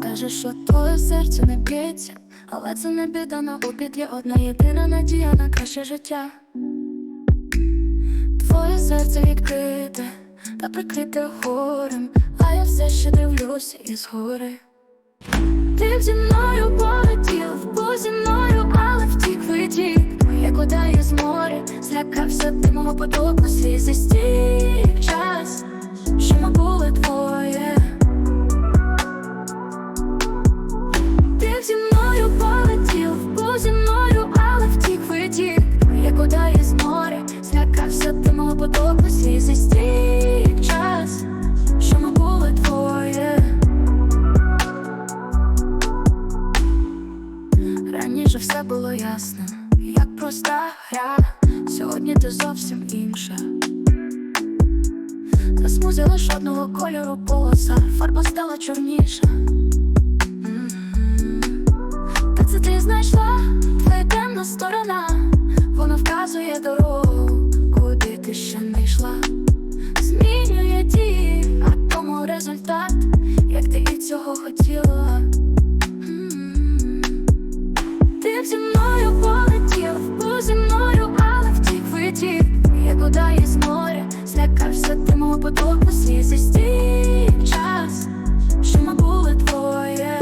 Скажеш, що твоє серце не б'ється, але це не біда на обід одна єдина надія на краще життя. Твоє серце відкрите та прикрите горем, а я все ще дивлюся із гори. Ти б зі мною полетів, був зі мною, але втік витік Як вода із моря, злякався ти мого потоку свій застік час, що ми були мого потоку свій застік час, що ми були двоє. Раніше все було ясно, як проста гра. Сьогодні ти зовсім інша. Засмузі лиш одного кольору полоса, фарба стала чорніша. Та це ти знайшла твоя темна сторона, вона вказує дорогу, результат, як ти і цього хотіла. Ти б зі мною полетів, був зі мною, але втік витік. Як вода із моря, злякався ти мого потоку застік час, що ми були двоє.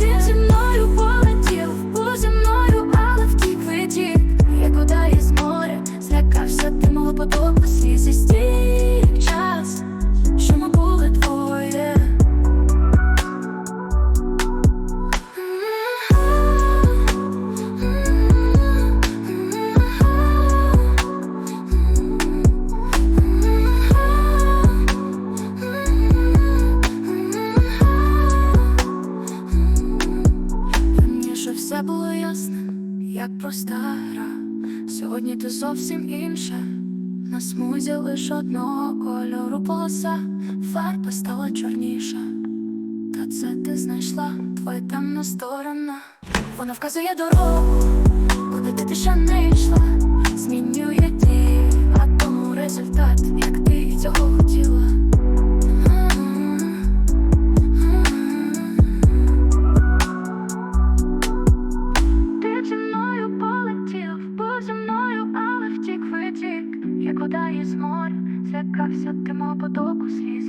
Ти б зі мною полетів, був зі мною, але втік витік. Як вода із моря, злякався ти мого потоку застік все було ясно, як проста гра. Сьогодні ти зовсім інша. На смузі лиш одного кольору полоса, фарба стала чорніша. Та це ти знайшла твоя темна сторона. Вона вказує дорогу, куди ти ще не йшла. Змінює дії, а тому результат, як ти цього хотіла. Вода із моря, злякався тимо потоку свій